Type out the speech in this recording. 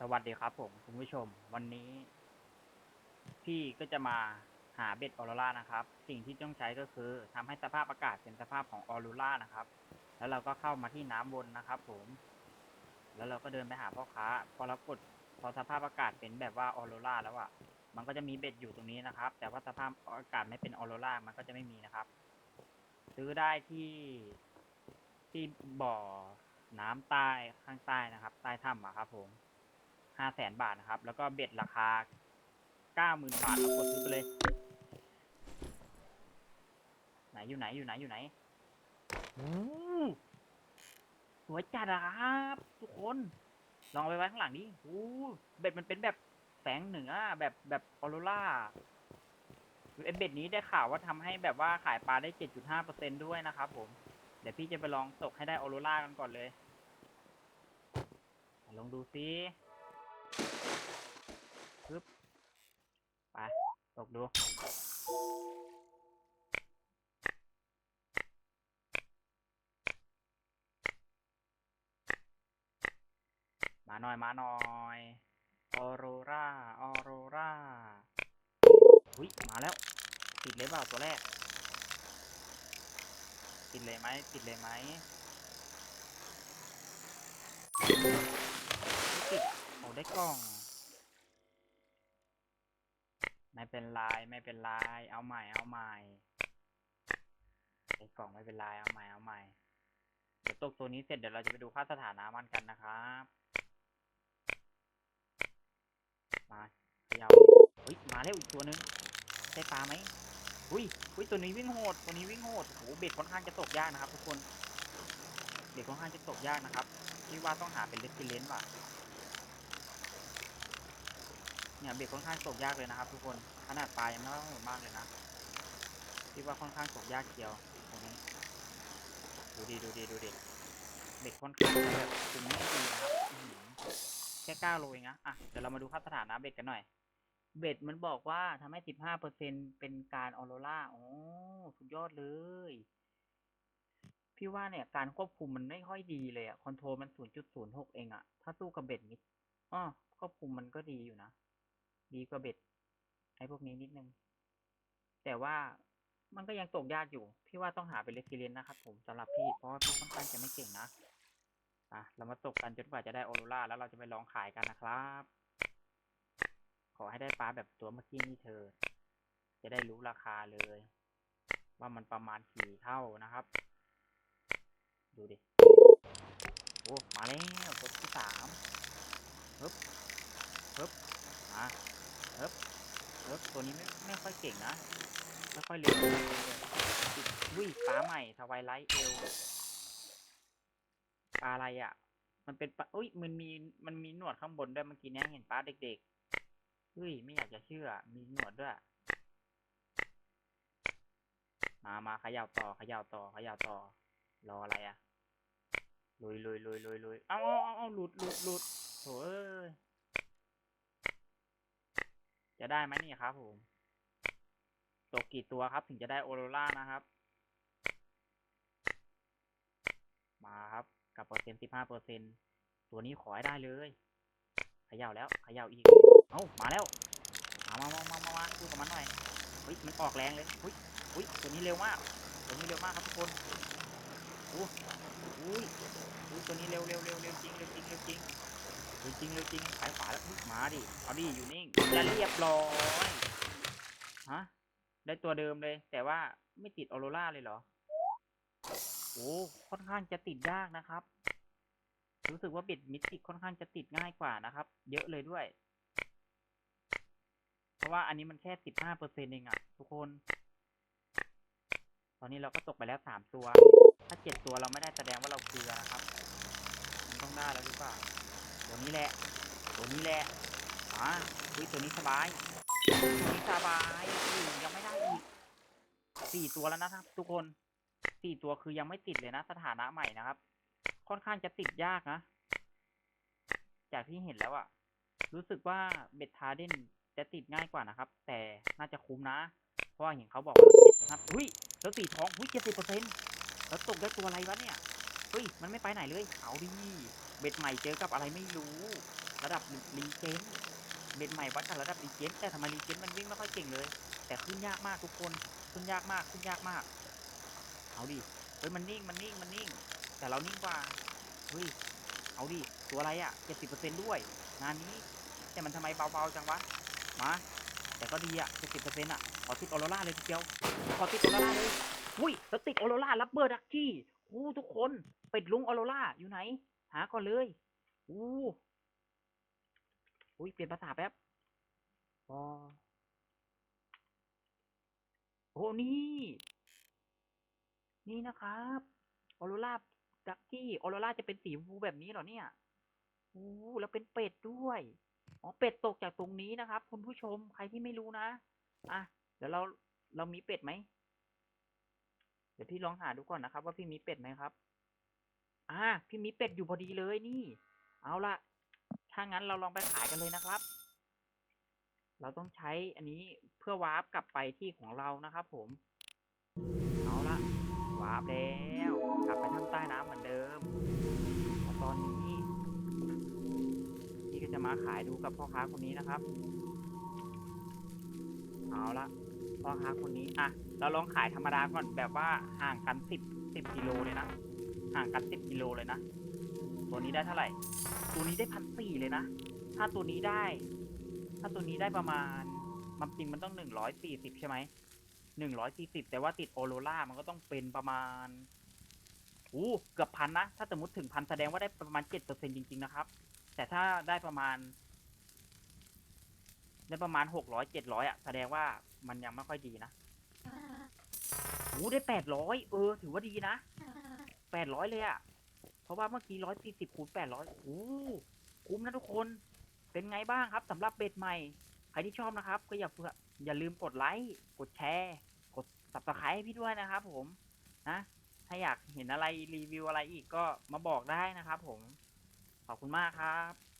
สวัสดีครับผมคุณผู้ชม วันนี้ พี่ก็จะมาหาเบ็ดออโรรานะครับ สิ่งที่ต้องใช้ก็คือทำให้สภาพอากาศเป็นสภาพของออโรรานะครับ แล้วเราก็เข้ามาที่น้ำวนนะครับ ผม แล้วเราก็เดินไปหาพ่อค้า พอเรากดพอสภาพอากาศเป็นแบบว่าออโรราแล้วอะมันก็จะมีเบ็ดอยู่ตรงนี้นะครับ แต่ว่าสภาพอากาศไม่เป็นออโรรามันก็จะไม่มีนะครับ ซื้อได้ที่ที่บ่อน้ำใต้ข้างใต้นะครับ ใต้ถ้ำอะครับผม ห้าแสนบาทนะครับ แล้วก็เบ็ดราคาเก้าหมื่นบาทเรากดซื้อไปเลย ไหนอยู่ไหนอยู่ไหนอยู่ไหนโอ้สวยจัดอะครับทุกคน ลองเอาไปไว้ข้างหลังดิโอ้เบ็ดมันเป็นแบบแสงเหนือแบบแบบออโรราไอเบ็ดนี้ได้ข่าวว่าทำให้แบบว่าขายปลาได้เจ็ดจุดห้าเปอร์เซ็นด้วยนะครับผม เดี๋ยวพี่จะไปลองตกให้ได้ออโรรากันก่อนเลย ลองดูซิ ไป ตกดู มาหน่อย มาหน่อยออโรราออโรราอุ้ย มาแล้ว ติดเลยเปล่าตัวแรก ติดเลยไหม ติดเลยไหมติดโอ้ได้กล่อง ไม่เป็นไรไม่เป็นไรเอาใหม่เอาใหม่ไอ้กล่องไม่เป็นไรเอาใหม่เอาใหม่เดี๋ยวตกตัวนี้เสร็จเดี๋ยวเราจะไปดูค่าสถานะมันกันนะครับมาเขยาเฮ้ยมาแล้วอีกตัวหนึงได้ปลาไหมอุ้ยอุ้ยตัวนี้วิ่งโหดตัวนี้วิ่งโหดโอ้โหเบ็ดค่อนข้างจะตกยากนะครับ ทุกคนเบ็ดค่อนข้างจะตกยากนะครับที่ว่าต้องหาเป็นเลสซิเลนต์ว่ะ เนี่ยเบ็ดค่อนข้างตกยากเลยนะครับ ทุกคนขนาดปลายังไม่ว่าโหดมากเลยนะคิดว่าค่อนข้างตกยากเกียวตรงนี้ดูดีดูดีดูดีเบ็ดค่อนข้างแบบคุมไม่ดีนะครับแค่เก้าโลเองนะอะเดี๋ยวเรามาดูค่าสถานะเบ็ดกันหน่อย เบ็ดมันบอกว่าทำให้สิบห้าเปอร์เซ็นเป็นการออโรราโอ้สุดยอดเลยพี่ว่าเนี่ยการควบคุมมันไม่ค่อยดีเลยอะคอนโทรลมันศูนย์จุดศูนย์หกเองอะถ้าสู้กับเบ็ดนิดอ้อควบคุมมันก็ดีอยู่นะ ดีกว่าเบ็ดไอ้พวกนี้นิดนึง แต่ว่ามันก็ยังตกยากอยู่ พี่ว่าต้องหาเป็นเลสซิเลนนะครับผมสำหรับพี่ เพราะว่าพี่ค่อนข้างจะไม่เก่งนะอะเรามาตกกันจนกว่าจะได้ออโรราแล้วเราจะไปลองขายกันนะครับ ขอให้ได้ปลาแบบตัวเมื่อกี้นี่เธอ จะได้รู้ราคาเลย ว่ามันประมาณกี่เท่านะครับ ดูดิ โอ้ มาแล้วตัวที่สามฮึบฮึบมา เฮึบฮึบตัวนี้ไม่ไม่ค่อยเก่งนะ ไม่ค่อยเร็วเลยอุ้ยปลาใหม่ทวายไลท์เอลปลาอะไรอะ มันเป็นปลาอุ้ยมันมีมันมีหนวดข้างบนด้วยเมื่อกี้เนี้ยเห็นปลาเด็กๆเฮ้ยไม่อยากจะเชื่อ มีหนวดด้วย มามาขย่าต่อขย่าต่อขย่าต่อ รออะไรอะลุยลุยลุยลุยลุยเอาเอาเอาหลุดหลุดหลุดโถเอ้ย จะได้ไหมนี่ครับผม ตกกี่ตัวครับ ถึงจะได้โอโรรานะครับ มาครับกับเปอร์เซ็นต์สิบห้าเปอร์เซ็นตัวนี้ขอให้ได้เลยเขย่าแล้วเขย่าอีก เอ้ามาแล้ว มามามามามามาดูกับมันหน่อยเฮ้ยมันออกแรงเลยอุ้ยอุ้ยตัวนี้เร็วมาก ตัวนี้เร็วมากครับทุกคนอู้อุ้ยอุ้ยตัวนี้เร็วเร็วเร็วเร็วจริงเร็วจริงเร็วจริง เร็วจริงเร็วจริงสายขวาแล้วอุ๊ยมาดิ เอาดิอยู่นิ่งจะเรียบร้อยฮะได้ตัวเดิมเลย แต่ว่าไม่ติดออโรราเลยเหรอโอ้ค่อนข้างจะติดยากนะครับ รู้สึกว่าเบ็ดมิติค่อนข้างจะติดง่ายกว่านะครับ เยอะเลยด้วย เพราะว่าอันนี้มันแค่สิบห้าเปอร์เซ็นต์เองอะทุกคน ตอนนี้เราก็ตกไปแล้วสามตัว ถ้าเจ็ดตัวเราไม่ได้แสดงว่าเราเกลือนะครับ มันต้องได้แล้วหรือเปล่า ตัวนี้แหละ ตัวนี้แหละอ่าอุ้ยตัวนี้สบายตัวนี้สบายอืมยังไม่ได้อีกสี่ตัวแล้วนะครับ ทุกคนสี่ตัวคือยังไม่ติดเลยนะ สถานะใหม่นะครับ ค่อนข้างจะติดยากนะ จากที่เห็นแล้วอะรู้สึกว่าเบ็ดทาเด่นจะติดง่ายกว่านะครับ แต่น่าจะคุ้มนะ เพราะว่าเห็นเขาบอกนะครับอุ้ยแล้วสีทองอุ้ยเจ็ดสิบเปอร์เซ็นต์แล้วตกได้ตัวอะไรวะเนี่ยเฮ้ยมันไม่ไปไหนเลยเอาดิ เบ็ดใหม่เจอกับอะไรไม่รู้ ระดับรีเจนเบ็ดใหม่วัดจากระดับรีเจนแต่ทำไมรีเจนมันวิ่งไม่ค่อยเก่งเลย แต่ขึ้นยากมากทุกคนขึ้นยากมากขึ้นยากมากเอาดิเฮ้ยมันนิ่งมันนิ่งมันนิ่ง แต่เรานิ่งกว่าเฮ้ยเอาดิตัวอะไรอะเจ็ดสิบเปอร์เซ็นด้วย งานนี้แต่มันทำไมเบาๆจังวะมาแต่ก็ดีอะเจ็ดสิบเปอร์เซ็นต์อะขอติดออโรราเลยทีเดียวขอติดออโรราเลยอุ้ยแล้วติดออโรรารับเบอร์ดักกี้อู้ทุกคนเป็ดลุงออโรราอยู่ไหน หาก่อนเลย อู้อุ้ยเปลี่ยนภาษาแป๊บอ๋อโอ้นี่ นี่นะครับออโรราดักกี้ออโรราจะเป็นสีชมพูแบบนี้เหรอเนี่ยโอ้แล้วเป็นเป็ดด้วยอ๋อเป็ดตกจากตรงนี้นะครับ คุณผู้ชมใครที่ไม่รู้นะอะเดี๋ยวเราเรามีเป็ดไหมเดี๋ยวพี่ลองหาดูก่อนนะครับ ว่าพี่มีเป็ดไหมครับ อ่าพี่มีเป็ดอยู่พอดีเลยนี่ เอาละถ้างั้นเราลองไปขายกันเลยนะครับ เราต้องใช้อันนี้เพื่อวาร์ปกลับไปที่ของเรานะครับผม เอาละวาร์ปแล้วกลับไปถ้ำใต้น้ำเหมือนเดิมตอนนี้พี่ก็จะมาขายดูกับพ่อค้าคนนี้นะครับ เอาละพ่อค้าคนนี้อะเราลองขายธรรมดาก่อนแบบว่าห่างกันสิบสิบกิโลเลยนะ ห่างกันสิบกิโลเลยนะ ตัวนี้ได้เท่าไหร่ ตัวนี้ได้พันสี่เลยนะ ถ้าตัวนี้ได้ ถ้าตัวนี้ได้ประมาณ มันจริงมันต้องหนึ่งร้อยสี่สิบใช่ไหมหนึ่งร้อยสี่สิบแต่ว่าติดโอโรล่ามันก็ต้องเป็นประมาณอู้เกือบพันนะ ถ้าสมมติถึงพันแสดงว่าได้ประมาณเจ็ดเปอร์เซ็นจริง ๆ นะครับ แต่ถ้าได้ประมาณ ได้ประมาณหกร้อยเจ็ดร้อยอะ แสดงว่ามันยังไม่ค่อยดีนะโอ้ได้แปดร้อยเออ ถือว่าดีนะ แปดร้อยเลยอะเพราะว่าเมื่อกี้ร้อยสี่สิบคูณแปดร้อยโอ้คุ้มนะทุกคนเป็นไงบ้างครับสำหรับเบ็ดใหม่ ใครที่ชอบนะครับ ก็อย่าเพื่ออย่าลืมกดไลค์กดแชร์กดสับสไครต์ให้พี่ด้วยนะครับ ผมนะถ้าอยากเห็นอะไรรีวิวอะไรอีกก็มาบอกได้นะครับ ผมขอบคุณมากครับ